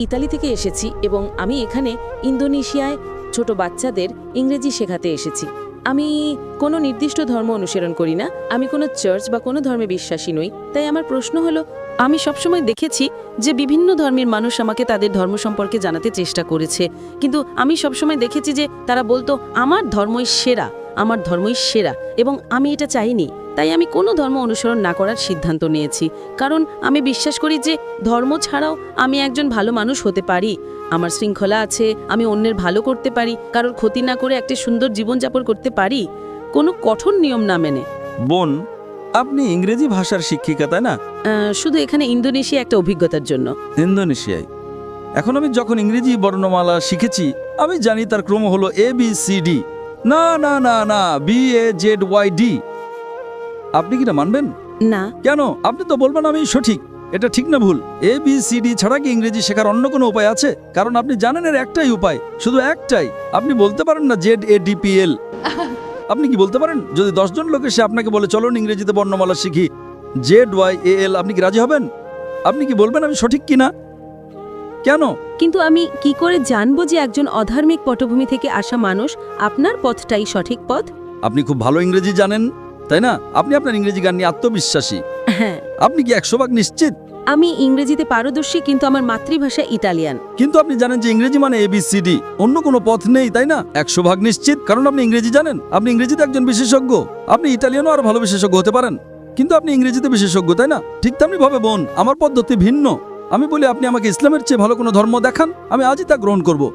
Italy থেকে এসেছি এবং আমি এখানে ইন্দোনেশিয়ায় ছোট বাচ্চাদের ইংরেজি শেখাতে এসেছি। আমি কোনো নির্দিষ্ট ধর্ম অনুসরণ করি না। আমি কোনো চার্চ বা কোনো ধর্মে বিশ্বাসী নই। তাই আমার প্রশ্ন হলো, আমি সবসময় দেখেছি যে বিভিন্ন ধর্মের মানুষ আমাকে তাদের ধর্ম সম্পর্কে জানাতে চেষ্টা করেছে। কিন্তু আমি সবসময় দেখেছি যে তারা বলতো, আমার ধর্মই সেরা, আমার ধর্মই সেরা। এবং আমি এটা চাইনি। তাই আমি কোনো ধর্ম অনুসরণ না করার সিদ্ধান্ত নিয়েছি। কারণ আমি বিশ্বাস করি যে ধর্ম ছাড়াও আমি একজন ভালো মানুষ হতে পারি। আমার শৃঙ্খলা আছে, আমি অন্যের ভালো করতে পারি, কারোর ক্ষতি না করে একটি সুন্দর জীবনযাপন করতে পারি। কোনো কঠোর নিয়ম না মেনে। বোন আপনি ইংরেজি ভাষার শিক্ষিকা তাই না? শুধু এখানে ইন্দোনেশিয়া একটা অভিজ্ঞতার জন্য। ইন্দোনেশিয়ায়। এখন আমি যখন ইংরেজি বর্ণমালা শিখেছি আমি জানি তার ক্রম হলো এ বি সি ডি না না না না B A Z Y D আপনি কি না মানবেন? না। কেন? আপনি তো বলবেন আমি সঠিক। এটা ঠিক না ভুল। এ বি সি ডি ছাড়া কি ইংরেজি শেখার অন্য কোনো উপায় আছে? কারণ আপনি জানেন এর একটাই উপায়। শুধু একটাই। আপনি বলতে পারেন না Z A D P L আপনি কি বলতে পারেন? যদি দশজন লোক এসে আপনাকে বলে চলুন ইংরেজিতে বর্ণমালা শিখি। জেড ওয়াই এ এল আপনি কি রাজি হবেন? আপনি কি বলবেন আমি সঠিক কিনা? কেন? কিন্তু আমি কি করে জানব যে একজন অধার্মিক পটভূমি থেকে আসা মানুষ আপনার পথটাই সঠিক পথ? আপনি খুব ভালো ইংরেজি জানেন তাই না? আপনি আপনার ইংরেজি গান নিয়ে আত্মবিশ্বাসী। হ্যাঁ। আপনি কি একশো ভাগ নিশ্চিত? আমি ইংরেজিতে পারদর্শী, কিন্তু আমার মাতৃভাষা ইটালিয়ান কিন্তু আপনি জানেন যে ইংরেজি মানে এবিসিডি অন্য কোনো পথ নেই, তাই না? একশো ভাগ নিশ্চিত, কারণ আপনি ইংরেজি জানেন। আপনি ইংরেজিতে একজন বিশেষজ্ঞ। আপনি ইটালিয়ানও আর ভালো বিশেষজ্ঞ হতে পারেন। কিন্তু আপনি ইংরেজিতে বিশেষজ্ঞ, তাই না? ঠিক তেমনি ভাবে বোন, আমার পদ্ধতি ভিন্ন। আমি বলি, আপনি আমাকে ইসলামের চেয়ে ভালো কোনো ধর্ম দেখান, আমি আজই তা গ্রহণ করব।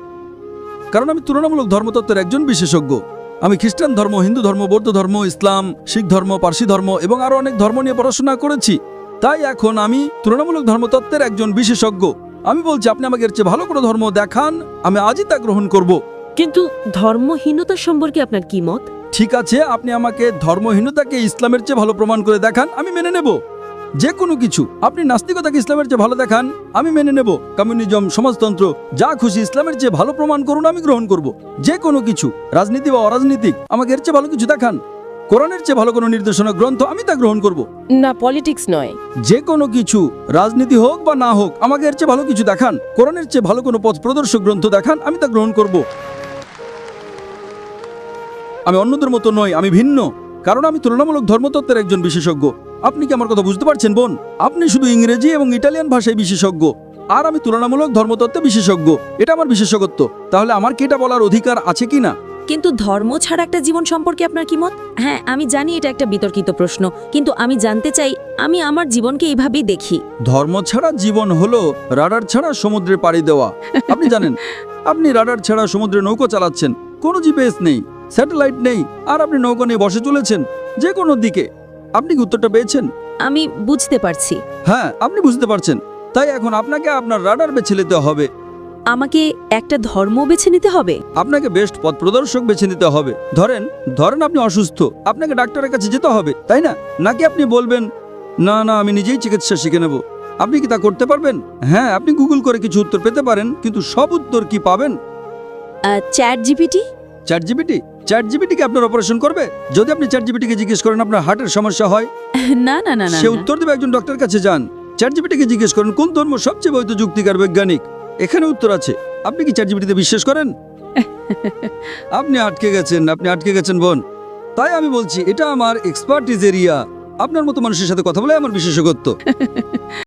কারণ আমি তুলনামূলক ধর্মতত্ত্বের একজন বিশেষজ্ঞ। আমি খ্রিস্টান ধর্ম, হিন্দু ধর্ম, বৌদ্ধ ধর্ম, ইসলাম, শিখ ধর্ম, পার্সি ধর্ম এবং আরও অনেক ধর্ম নিয়ে পড়াশোনা করেছি। তাই এখন আমি তুলনামূলক ধর্মতত্ত্বের একজন বিশেষজ্ঞ। আমি বলছি আপনি আমাকে এর চেয়ে ভালো কোনো ধর্ম দেখান আমি আজই তা গ্রহণ করব। কিন্তু ধর্মহীনতা সম্পর্কে আপনার কি মত? ঠিক আছে আপনি আমাকে ধর্মহীনতাকে ইসলামের চেয়ে ভালো প্রমাণ করে দেখান আমি মেনে নেব। যে কোনো কিছু আপনি নাস্তিকতাকে ইসলামের চেয়ে ভালো দেখান আমি মেনে নেব। কমিউনিজম সমাজতন্ত্র যা খুশি ইসলামের চেয়ে ভালো প্রমাণ করুন আমি গ্রহণ করব। যে কোনো কিছু রাজনীতি বা অরাজনীতিক আমাকে এর চেয়ে ভালো কিছু দেখান। কোরআনের চেয়ে ভালো কোনো নির্দেশনা গ্রন্থ আমি তা গ্রহণ করব। না পলিটিক্স নয়। যে কোনো কিছু রাজনীতি হোক বা না হোক আমাকে এর চেয়ে ভালো কিছু দেখান। কোরআনের চেয়ে ভালো কোনো পথ প্রদর্শক গ্রন্থ দেখান আমি তা গ্রহণ করব। আমি অন্যদের মতো নই আমি ভিন্ন। কারণ আমি তুলনামূলক ধর্মতত্ত্বের একজন বিশেষজ্ঞ। আপনি কি আমার কথা বুঝতে পারছেন বোন? আপনি শুধু ইংরেজি এবং ইটালিয়ান ভাষায় বিশেষজ্ঞ। আর আমি তুলনামূলক ধর্মতত্ত্বে বিশেষজ্ঞ। এটা আমার বিশেষজ্ঞত্ব। তাহলে আমার কি এটা বলার অধিকার আছে কি না কিন্তু ধর্ম ছাড়া একটা জীবন সম্পর্কে আপনার কি মত? হ্যাঁ আমি জানি এটা একটা বিতর্কিত প্রশ্ন কিন্তু আমি জানতে চাই আমি আমার জীবনকে এইভাবেই দেখি। ধর্ম ছাড়া জীবন হলো রাডার ছাড়া সমুদ্রে পাড়ি দেওয়া। আপনি জানেন আপনি রাডার ছাড়া সমুদ্রে নৌকো চালাচ্ছেন কোনো জিপিএস নেই স্যাটেলাইট নেই আর আপনি নৌকো নিয়ে বসে চলেছেন যে কোনো দিকে। আপনি উত্তরটা পেয়েছেন? আমি বুঝতে পারছি। হ্যাঁ আপনি বুঝতে পারছেন। তাই এখন আপনাকে আপনার রাডার বেছে নিতে হবে। আমাকে একটা ধর্ম বেছে নিতে হবে? আপনাকে বেস্ট পথ প্রদর্শক বেছে নিতে হবে। ধরেন ধরেন আপনি অসুস্থ। আপনাকে ডাক্তারের কাছে যেতে হবে তাই না? নাকি আপনি বলবেন না না আমি নিজেই চিকিৎসা শিখে নেব আপনি কি তা করতে পারবেন? হ্যাঁ আপনি গুগল করে কিছু উত্তর পেতে পারেন কিন্তু সব উত্তর কি পাবেন? চ্যাট জিপিটি চ্যাট জিপিটি চ্যাট জিবিটিকে আপনার অপারেশন করবে? যদি আপনি চ্যাট জিবিটিকে জিজ্ঞেস করেন আপনার হার্টের সমস্যা হয়? না না না না সে উত্তর দেবে একজন ডক্টরের কাছে যান। চ্যাট জিবিটিকে জিজ্ঞেস করেন কোন ধর্ম সবচেয়ে বৈধ যুক্তিকার বৈজ্ঞানিক? এখানে উত্তর আছে। আপনি কি চ্যাট জিবিটিতে বিশ্বাস করেন? আপনি আটকে গেছেন আপনি আটকে গেছেন বোন। তাই আমি বলছি এটা আমার এক্সপার্টিজ এরিয়া আপনার মতো মানুষের সাথে কথা বলে আমার বিশেষজ্ঞত্ব।